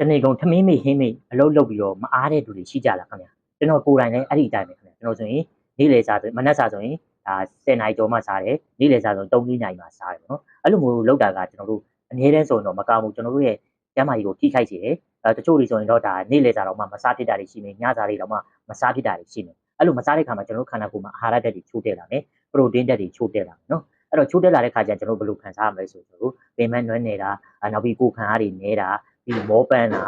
တနေ့ကုန်ထမင်းမေဟင်းမေအလုပ်လုပ်ပြီးတော့မအားတဲ့သူတွေရှိကြလားခင်ဗျာကျွန်တော်ကိုယ်တိုင်လည်းအဲ့ဒီအတိုင်းပဲခင်ဗျာကျွန်တော်ဆိုရင်နေ့လယ်စာဆိုမနက်စာဆိုရင်ဒါ10နာရီကျော်မှစားတယ်နေ့လယ်စာဆို3နာရီမှစားတယ်နော်အဲ့လိုမျိုးလုပ်တာကကျွန်တော်တို့အနည်းတန်းဆိုရင်တော့မကောင်းဘူးကျွန်တော်တို့ရဲ့ကျန်းမာရေးကိုထိခိုက်စေတယ်အဲတချို့တွေဆိုရင်တော့ဒါနေ့လယ်စာတော့မှမစားဖြစ်တာတွေရှိနေညစာတွေတော့မှမစားဖြစ်တာတွေရှိနေအဲ့လိုမစားတဲ့ခါမှာကျွန်တော်တို့ခန္ဓာကိုယ်မှာအာဟာရဓာတ်တွေချိုးတက်လာတယ်ပရိုတင်းဓာတ်တွေချိုးတက်လာတယ်နော်အဲ့တော့ချိုးတက်လာတဲ့ခါကျကျွန်တော်တို့ဘယ်လိုခံစားရမလဲဆိုတော့ပင်မနွမ်းနေတာနောက်ပြီးကိုယ်ခံအားတွေနေတာ ပြီးမောပန်းတာ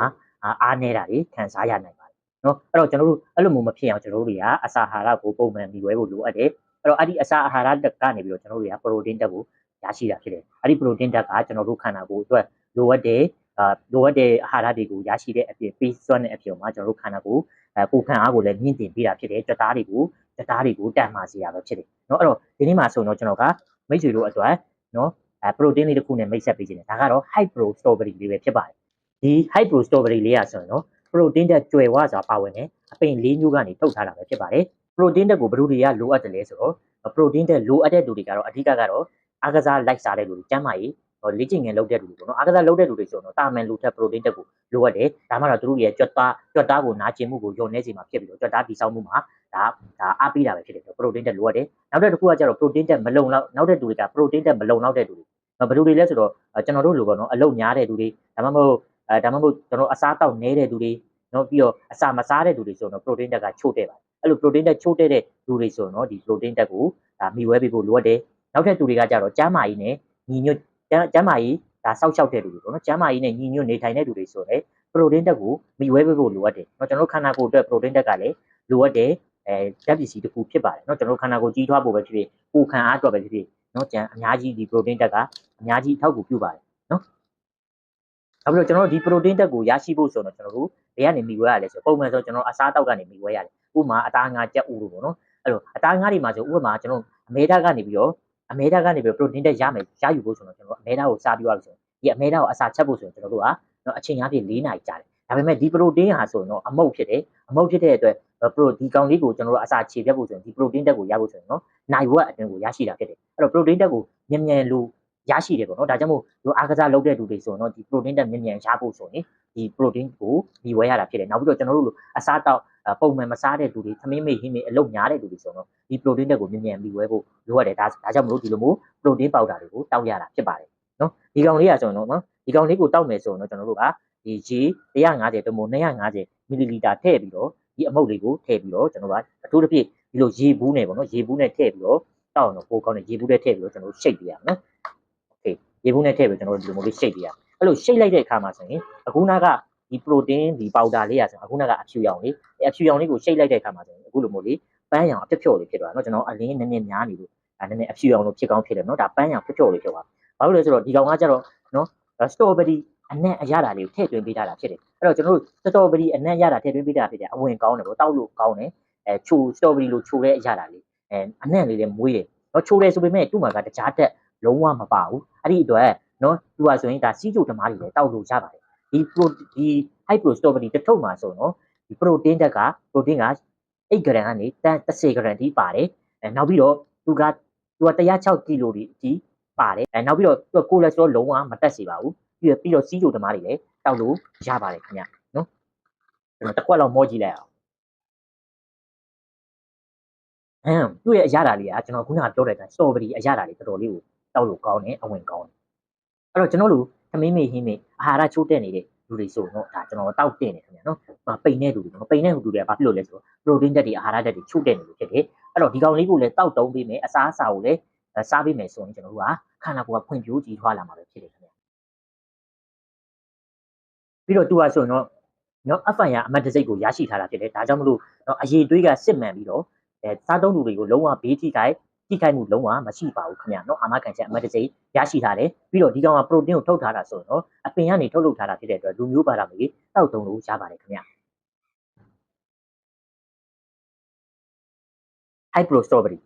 အားနေတာတွေခံစားရနိုင်ပါတယ်နော်အဲ့တော့ကျွန်တော်တို့အဲ့လိုမျိုးမဖြစ်အောင်ကျွန်တော်တို့တွေကအစာအာဟာရကိုပုံမှန်ပြီးဝဲဖို့လိုအပ်တယ်အဲ့တော့အဲ့ဒီအစာအာဟာရတက်ကနေပြီးတော့ကျွန်တော်တို့တွေကပရိုတင်းတက်ကိုရရှိတာဖြစ်တယ်အဲ့ဒီပရိုတင်းတက်ကကျွန်တော်တို့ခန္ဓာကိုယ်အတွက်လိုအပ်တဲ့အာလိုအပ်တဲ့အာဟာရတွေကိုရရှိတဲ့အပြင်ပေးစွမ်းတဲ့အပြင်မှာကျွန်တော်တို့ခန္ဓာကိုယ်အဲကိုယ်ခံအားကိုလည်းမြင့်တင်ပေးတာဖြစ်တယ်ကြွသားတွေကိုကြွသားတွေကိုတန်မာစေရပဲဖြစ်တယ်เนาะအဲ့တော့ဒီနေ့မှာဆိုတော့ကျွန်တော်ကမိတ်ဆွေတို့အတွက်เนาะအဲပရိုတင်းလေးတစ်ခုနဲ့မိတ်ဆက်ပေးခြင်းတယ်ဒါကတော့ high pro strawberry လေးပဲဖြစ်ပါတယ် ဒီ high pro strawberry လေးอ่ะဆိုရင်တော့ပရိုတင်းတက်ကျွယ်ဝစွာပါဝင်တယ်အပိန်လေးမျိုးကနေထုတ်ထားတာပဲဖြစ်ပါတယ်ပရိုတင်းတက်ကိုဘယ်လိုတွေကလိုအပ်တယ်လဲဆိုတော့ပရိုတင်းတက်လိုအပ်တဲ့လူတွေကတော့အဓိကကတော့အားကစားလိုက်စားတဲ့လူတွေကျန်းမာရေးလေ့ကျင့်ငယ်လုပ်တဲ့လူတွေပေါ့နော်အားကစားလုပ်တဲ့လူတွေဆိုတော့တာမန်လူထက်ပရိုတင်းတက်ကိုလိုအပ်တယ်ဒါမှတော့သူတို့ရဲ့ကြွက်သားကြွက်သားကိုနာကျင်မှုကိုညှော်နေစေမှာဖြစ်ပြီးတော့ကြွက်သားပြီးဆောင်မှုမှာဒါဒါအားပေးတာပဲဖြစ်တယ်ပရိုတင်းတက်လိုအပ်တယ်နောက်တစ်ခုကကျတော့ပရိုတင်းတက်မလုံလောက်နောက်တဲ့လူတွေကပရိုတင်းတက်မလုံလောက်တဲ့လူတွေဘယ်လိုတွေလဲဆိုတော့ကျွန်တော်တို့လိုပေါ့နော်အလုပ်များတဲ့လူတွေဒါမှမဟုတ် အဲဒါမှမဟုတ်ကျွန်တော်အစားတောက်နေတဲ့သူတွေနော်ပြီးတော့အစာမစားတဲ့သူတွေဆိုတော့ protein ဓာတ်ကချို့တဲ့ပါတယ်အဲ့လို protein ဓာတ်ချို့တဲ့တဲ့လူတွေဆိုတော့ဒီ protein ဓာတ်ကိုဒါမိဝဲပေးဖို့လိုအပ်တယ်နောက်ထပ်သူတွေကကြတော့ကျန်းမာရေးနဲ့ညီညွတ်ကျန်းမာရေးဒါစောက်ရှောက်တဲ့လူတွေပေါ့နော်ကျန်းမာရေးနဲ့ညီညွတ်နေထိုင်တဲ့လူတွေဆိုတော့ protein ဓာတ်ကိုမိဝဲပေးဖို့လိုအပ်တယ်နော်ကျွန်တော်ခန္ဓာကိုယ်အတွက် protein ဓာတ်ကလည်းလိုအပ်တယ်အဲဓာတ်ပစ္စည်းတစ်ခုဖြစ်ပါတယ်နော်ကျွန်တော်ခန္ဓာကိုယ်ကြီးထွားဖို့ပဲဖြစ်ဖြစ်ကိုယ်ခံအားအတွက်ပဲဖြစ်ဖြစ်နော်ကြံအများကြီးဒီ protein ဓာတ်ကအများကြီးအထောက်အကူပြုပါတယ် နောက်ပြီးတော့ကျွန်တော်တို့ဒီပရိုတင်းတက်ကိုရရှိဖို့ဆိုတော့ကျွန်တော်တို့ဘယ်ကနေမိဝဲရလဲဆိုပုံမှန်ဆိုကျွန်တော်အစားတောက်ကနေမိဝဲရတယ်ဥပမာအသားငါကြက်ဥလို့ပေါ့နော်အဲ့တော့အသားငါတွေမှာဆိုဥပမာကျွန်တော်အမေဓာကနေပြီးတော့အမေဓာကနေပြီးတော့ protein တက်ရမယ်ရယူဖို့ဆိုတော့ကျွန်တော်အမေဓာကိုစားပြီးသွားပြီဆိုရင်ဒီအမေဓာကိုအစာချက်ဖို့ဆိုရင်ကျွန်တော်တို့ကတော့အချိန်အားဖြင့်၄နာရီကြာတယ်ဒါပေမဲ့ဒီ protein ဟာဆိုရင်တော့အမုတ်ဖြစ်တယ်အမုတ်ဖြစ်တဲ့အတွက် pro ဒီကောင်လေးကိုကျွန်တော်တို့အစာခြေပြတ်ဖို့ဆိုရင်ဒီ protein တက်ကိုရဖို့ဆိုရင်နော်နိုင်ဝက်အတွင်းကိုရရှိတာဖြစ်တယ်အဲ့တော့ protein တက်ကိုမြန်မြန်လို့ ရရှိတယ်ပေါ့နော်ဒါကြောင့်မို့ဒီအားကစားလုပ်တဲ့လူတွေဆိုတော့ဒီ protein တက်မြန်မြန်ရဖို့ဆိုရင်ဒီ protein ကိုဒီဝဲရတာဖြစ်တယ်နောက်ပြီးတော့ကျွန်တော်တို့လိုအစားတောက်ပုံမှန်မစားတဲ့လူတွေသမင်းမေ့ဟင်းမေ့အလုပ်များတဲ့လူတွေဆိုတော့ဒီ protein တက်ကိုမြန်မြန်ပြီးဝဲဖို့လိုရတယ်ဒါဒါကြောင့်မို့ဒီလိုမျိုး protein ပေါက်တာတွေကိုတောက်ရတာဖြစ်ပါတယ်နော်ဒီကောင်လေးကဆိုတော့နော်ဒီကောင်လေးကိုတောက်မယ်ဆိုတော့ကျွန်တော်တို့ကဒီရေ150တမို့250မီလီလီတာထည့်ပြီးတော့ဒီအမုတ်လေးကိုထည့်ပြီးတော့ကျွန်တော်ကအထူးသဖြင့်ဒီလိုရေဘူးနဲ့ပေါ့နော်ရေဘူးနဲ့ထည့်ပြီးတော့တောက်အောင်တော့ပိုကောင်းတယ်ရေဘူးနဲ့ထည့်ပြီးတော့ကျွန်တော်တို့ရှိတ်ပြရမယ်နော် ရေဘူးနဲ့ထည့်ပြီးကျွန်တော်တို့ဒီလိုမျိုးလေးရှိတ်ပြရအဲ့လိုရှိတ်လိုက်တဲ့အခါမှာဆိုရင်အခုနကဒီ protein ဒီ powder လေးရဆိုအခုနကအဖြူရောင်လေးအဖြူရောင်လေးကိုရှိတ်လိုက်တဲ့အခါမှာဆိုရင်အခုလိုမျိုးလေးပန်းရောင်အပြတ်ဖြော့လေးဖြစ်သွားတာเนาะကျွန်တော်အလင်းနည်းနည်းများနေလို့အဲနည်းနည်းအဖြူရောင်လို့ဖြစ်ကောင်းဖြစ်တယ်เนาะဒါပန်းရောင်ဖြတ်ဖြော့လေးဖြစ်သွားဘာလို့လဲဆိုတော့ဒီကောင်ကကျတော့เนาะ strawberry အနက်အရတာလေးကိုထည့်သွင်းပေးထားတာဖြစ်တယ်အဲ့တော့ကျွန်တော်တို့ strawberry အနက်ရတာထည့်သွင်းပေးတာဖြစ်တယ်အဝင်ကောင်းတယ်ပေါ့တောက်လို့ကောင်းတယ်အဲချို strawberry လို့ချိုတဲ့အရတာလေးအဲအနက်လေးလည်းမွေးတယ်เนาะချိုတယ်ဆိုပေမဲ့သူ့မှာကတခြားတက် လုံးဝမပါဘူးအဲ့ဒီအတွက်နော်သူကဆိုရင်ဒါစီးကျူဓမားတွေလည်းတောက်လို့ရပါတယ်ဒီ pro ဒီ high pro stability တစ်ထုပ်မှာဆိုတော့ဒီ protein တက်က protein က8 gram ကနေ30 gram ထိပါတယ်အဲနောက်ပြီးတော့သူကသူက106 kilo တွေအထိပါတယ်အဲနောက်ပြီးတော့သူက cholesterol လုံးဝမတက်စေပါဘူးပြီးတော့ပြီးတော့စီးကျူဓမားတွေလည်းတောက်လို့ရပါတယ်ခင်ဗျနော်ကျွန်တော်တစ်ခွက်လောက်မောကြည့်လိုက်အောင်အမ်သူ့ရဲ့အရာဓာတ်လေးကကျွန်တော်ခုနကပြောတဲ့အတိုင်း strawberry အရာဓာတ်လေးတော်တော်လေးကို တောက်လို့ကောင်းတယ်အဝင်ကောင်းတယ်အဲ့တော့ကျွန်တော်တို့သမင်းမေဟင်းမေအာဟာရချိုးတက်နေတဲ့လူတွေဆိုတော့ဒါကျွန်တော်တောက်တင်နေခင်ဗျာနော်ပိန်တဲ့လူတွေနော်ပိန်တဲ့လူတွေကဘာဖြစ်လို့လဲဆိုတော့ protein ဓာတ်တွေအာဟာရဓာတ်တွေချိုးတက်နေလို့ဖြစ်တယ်အဲ့တော့ဒီကောင်လေးကိုလည်းတောက်တုံးပေးမယ်အစားအစာကိုလည်းစားပေးမယ်ဆိုရင်ကျွန်တော်တို့ကခန္ဓာကိုယ်ကဖွံ့ဖြိုးကြည်ထွားလာမှာပဲဖြစ်တယ်ခင်ဗျာပြီးတော့သူကဆိုရင်တော့နော်အဖန်ရအမတ်တစိတ်ကိုရရှိထားတာဖြစ်တယ်ဒါကြောင့်မလို့နော်အရေးတွေးကစစ်မှန်ပြီးတော့အဲစားသုံးသူတွေကိုလုံးဝဘေးထိခိုက် ထိခိုက်မှုလုံးဝမရှိပါဘူးခင်ဗျာနော်အာမခံချက်အမတ်တစိတ်ရရှိထားတယ်ပြီးတော့ဒီကောင်ကပရိုတင်းကိုထုတ်ထားတာဆိုတော့အပင်ကနေထုတ်လုပ်ထားတာဖြစ်တဲ့အတွက်လူမျိုးပါတာမျိုးတောက်တုံလို့ရပါတယ်ခင်ဗျာ high pro strawberry